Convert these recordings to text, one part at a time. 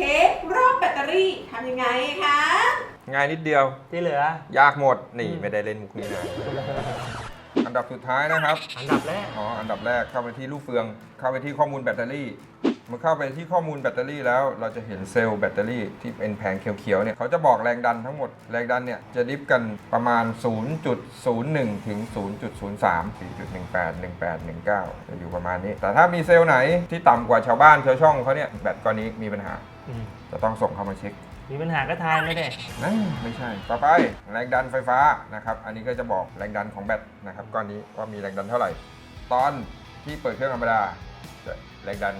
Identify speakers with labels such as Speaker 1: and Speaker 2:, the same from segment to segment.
Speaker 1: ช็ครอบแบตเตอรี่ทำยังไงคะ
Speaker 2: ง่ายนิดเดียว
Speaker 3: ที่เหลือ
Speaker 2: ยากหมด นี่
Speaker 3: อืม
Speaker 2: ไม่ได้เล่นมุกนี้นะ อันดับสุดท้ายนะครับ
Speaker 3: อันดับแรก
Speaker 2: อ๋อ อันดับแรกเข้าไปที่ลูกเฟือง เข้าไปที่ข้อมูลแบตเตอรี่ เมื่อเข้าไปที่ข้อมูลแบตเตอรี่แล้ว เราจะเห็นเซลล์แบตเตอรี่ที่เป็นแผงเขียวๆ เนี่ย เขาจะบอกแรงดันทั้งหมด แรงดันเนี่ย จะดิฟกันประมาณ 0.01 ถึง 0.03 4.18 18 19จะอยู่ประมาณนี้ แต่ถ้ามีเซลล์ไหนที่ต่ำกว่าชาวบ้านชาวช่องเขาเนี่ย แบตก้อนนี้มีปัญหา
Speaker 3: อืม
Speaker 2: จะต้องส่งเข้ามาเช็ค
Speaker 3: มีปัญหาก็ทายไม่ได้
Speaker 2: นั่นไม่ใช่ ต่อไปแรงดันไฟฟ้านะครับ อันนี้ก็จะบอกแรงดันของแบตนะครับก้อนนี้ว่ามีแรงดันเท่าไหร่ ตอนที่เปิดเครื่องธรรมดาจะแรงดัน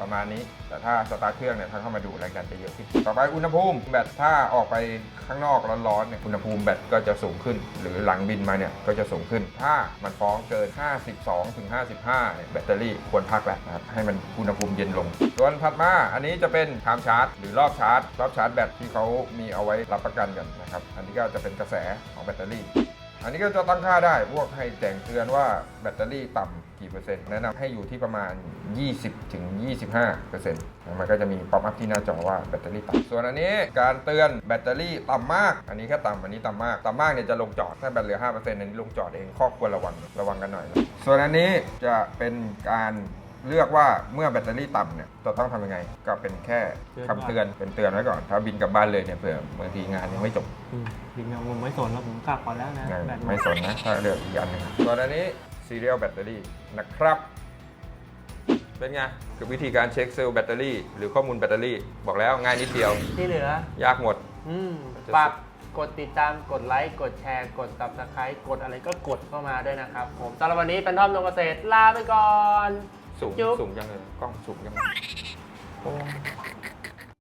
Speaker 2: ประมาณนี้ แต่ถ้าสตาร์ทเครื่องเนี่ยถ้าเข้ามาดูแรงดันจะเยอะขึ้นต่อไปอุณหภูมิแบตถ้าออกไปข้างนอกร้อนๆเนี่ยอุณหภูมิแบตก็จะสูงขึ้น หรือหลังบินมาเนี่ยก็จะสูงขึ้น ถ้ามันฟ้องเกิน 52ถึง55เนี่ยแบตเตอรี่ควรพักแหล้วนะครับให้มันอุณหภูมิเย็นลง ส่วนถัดมาอันนี้จะเป็นไทม์ชาร์จ หรือรอบชาร์จ รอบชาร์จแบตที่เขามีเอาไว้รับประกันกันนะครับอันนี้ก็จะเป็นกระแสของแบตเตอรี่ อันนี้ก็จะตั้งค่าได้ พวกให้แจ้งเตือนว่าแบตเตอรี่ต่ำกี่เปอร์เซ็นต์ แนะนำให้อยู่ที่ประมาณ 20ถึง25เปอร์เซ็นต์มันก็จะมีป๊อปอัพที่หน้าจอว่าแบตเตอรี่ต่ำส่วนอันนี้การเตือนแบตเตอรี่ต่ำมาก อันนี้แค่ต่ำอันนี้ต่ำมาก ต่ำมากเนี่ยจะลงจอด ถ้าแบตเหลือ5%อันนี้ลงจอดเองข้อควรระวังระวังกันหน่อย ส่วนอันนี้จะเป็นการ เลือกว่าเมื่อแบตเตอรี่ต่ำเนี่ยจะต้องทำยังไง ก็เป็นแค่คำเตือนเป็นเตือนไว้ก่อน ถ้าบินกลับบ้านเลยเนี่ยเผื่อบางทีงานยังไม่จบ
Speaker 3: อืมบินยังงมไม่สนแล้วผมกลับก่อนแล้วนะ
Speaker 2: ไม่
Speaker 3: แบตหม
Speaker 2: ไม่
Speaker 3: ด
Speaker 2: สนนะถ้าเลือกอีกอันหนึงส่วนอันนี้ serial battery นะครับ เป็นไงคือวิธีการเช็คเซลล์แบตเตอรี่หรือข้อมูลแบตเตอรี่บอกแล้วง่ายนิดเดียว
Speaker 3: ที่เหลือ
Speaker 2: ยากหมด
Speaker 3: อืม
Speaker 2: จะ
Speaker 3: ฝากกดติดตามกดไลค์กดแชร์ กด subscribe กดอะไรก็กดเข้ามาด้วยนะครับ ผมสำหรับวันนี้เป็นทอมดวงเกษตรลาไปก่อน
Speaker 2: สูงสูงยังเลยกล้องสูงยัง
Speaker 3: เล